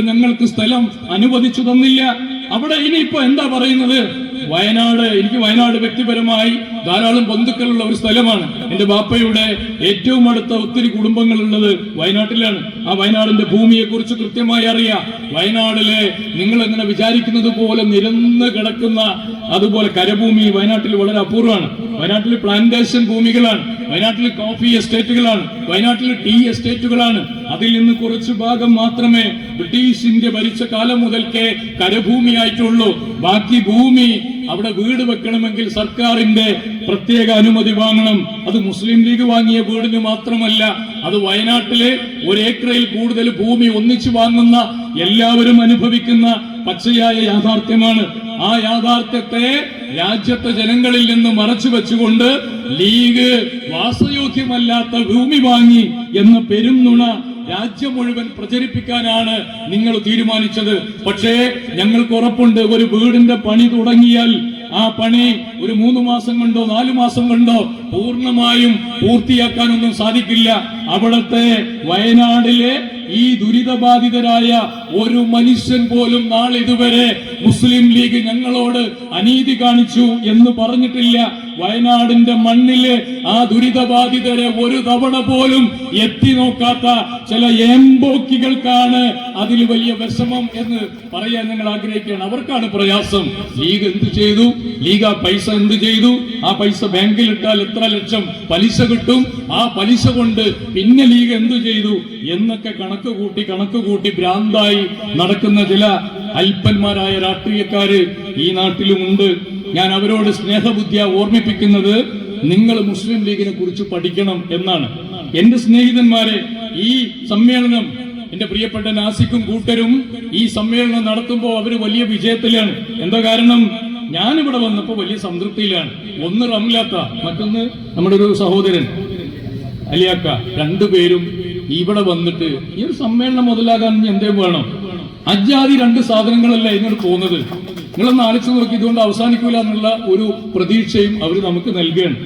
ഞങ്ങൾക്ക് സ്ഥലം അനുവദിച്ചു തന്നില്ല. അവിടെ ഇനിയിപ്പോ എന്താ പറയുന്നത്? വയനാട് എനിക്ക് വയനാട് വ്യക്തിപരമായി ധാരാളം ബന്ധുക്കളുള്ള ഒരു സ്ഥലമാണ്. എന്റെ ബാപ്പയുടെ ഏറ്റവും അടുത്ത ഒത്തിരി കുടുംബങ്ങളുള്ളത് വയനാട്ടിലാണ്. ആ വയനാടിന്റെ ഭൂമിയെക്കുറിച്ച് കൃത്യമായി അറിയാം. വയനാടിലെ നിങ്ങൾ എങ്ങനെ വിചാരിക്കുന്നത് പോലെ നിരന്ന് കിടക്കുന്ന അതുപോലെ കരഭൂമി വയനാട്ടിൽ വളരെ അപൂർവമാണ്. വയനാട്ടിൽ പ്ലാന്റേഷൻ ഭൂമികളാണ്. വയനാട്ടിൽ കോഫി എസ്റ്റേറ്റുകളാണ് വയനാട്ടിൽ ടീ എസ്റ്റേറ്റുകളാണ് അതിൽ നിന്ന് കുറച്ച് ഭാഗം മാത്രമേ ബ്രിട്ടീഷ് ഇന്ത്യ ഭരിച്ച കാലം മുതൽക്കേ കരഭൂമിയായിട്ടുള്ളൂ. ബാക്കി ഭൂമി അവിടെ വീട് വെക്കണമെങ്കിൽ സർക്കാരിന്റെ പ്രത്യേക അനുമതി വാങ്ങണം. അത് മുസ്ലിം ലീഗ് വാങ്ങിയ വീടിന് മാത്രമല്ല അത് വയനാട്ടിലെ ഒരേക്കറയിൽ കൂടുതൽ ഭൂമി ഒന്നിച്ചു വാങ്ങുന്ന എല്ലാവരും അനുഭവിക്കുന്ന പച്ചയായ യാഥാർത്ഥ്യമാണ്. ആ യാഥാർത്ഥ്യത്തെ രാജ്യത്തെ ജനങ്ങളിൽ നിന്ന് മറച്ചു വെച്ചുകൊണ്ട് ലീഗ് വാസയോഗ്യമല്ലാത്ത ഭൂമി വാങ്ങി എന്ന പെരുന്നുണ രാജ്യം മുഴുവൻ പ്രചരിപ്പിക്കാനാണ് നിങ്ങൾ തീരുമാനിച്ചത്. പക്ഷേ ഞങ്ങൾക്ക് ഉറപ്പുണ്ട് ഒരു വീടിന്റെ പണി തുടങ്ങിയാൽ ആ പണി ഒരു മൂന്ന് മാസം കൊണ്ടോ നാലു മാസം കൊണ്ടോ പൂർണമായും പൂർത്തിയാക്കാനൊന്നും സാധിക്കില്ല. അവിടത്തെ വയനാടിലെ ഈ ദുരിതബാധിതരായ ഒരു മനുഷ്യൻ പോലും നാളിതുവരെ മുസ്ലിം ലീഗ് ഞങ്ങളോട് അനീതി കാണിച്ചു എന്ന് പറഞ്ഞിട്ടില്ല. വയനാടിന്റെ മണ്ണിൽ ആ ദുരിതബാധിതരെ ഒരു തവണ പോലും എത്തി നോക്കാത്ത ചില എംബോക്കികൾക്കാണ് അതിൽ വലിയ വിഷമം എന്ന് പറയാൻ ഞങ്ങൾ ആഗ്രഹിക്കുകയാണ്. അവർക്കാണ് പ്രയാസം. ലീഗ് എന്ത് ചെയ്തു? ലീഗ് ആ പൈസ എന്ത് ചെയ്തു? ആ പൈസ ബാങ്കിൽ ഇട്ടാൽ എത്ര ലക്ഷം പലിശ കിട്ടും? ആ പലിശ കൊണ്ട് പിന്നെ ലീഗ് എന്തു ചെയ്തു? എന്നൊക്കെ കണക്ക് കൂട്ടി കണക്ക് കൂട്ടി ഭ്രാന്തായി നടക്കുന്ന ചില അല്പന്മാരായ രാഷ്ട്രീയക്കാര് ഈ നാട്ടിലുമുണ്ട്. ഞാൻ അവരോട് സ്നേഹബുദ്ധിയ ഓർമ്മിപ്പിക്കുന്നത് നിങ്ങൾ മുസ്ലിം ലീഗിനെ കുറിച്ച് പഠിക്കണം എന്നാണ്. എന്റെ സ്നേഹിതന്മാരെ ഈ സമ്മേളനം എന്റെ പ്രിയപ്പെട്ട നാസിക്കും കൂട്ടരും ഈ സമ്മേളനം നടത്തുമ്പോൾ അവർ വലിയ വിജയത്തിലാണ്. എന്താ കാരണം? ഞാനിവിടെ വന്നപ്പോൾ വലിയ സംതൃപ്തിയിലാണ്. ഒന്ന് റംലാത്ത മറ്റൊന്ന് നമ്മുടെ ഒരു സഹോദരൻ അലിയാക്ക. രണ്ടുപേരും ഇവിടെ വന്നിട്ട് ഈ ഒരു സമ്മേളനം മുതലാകാൻ എന്തേ വേണം? അജാതി രണ്ട് സാധനങ്ങളല്ല ഇങ്ങോട്ട് പോകുന്നത്? നിങ്ങളൊന്ന് ആലോചിച്ച് നോക്കി ഇതുകൊണ്ട് അവസാനിക്കൂല എന്നുള്ള ഒരു പ്രതീക്ഷയും അവർ നമുക്ക് നൽകുകയാണ്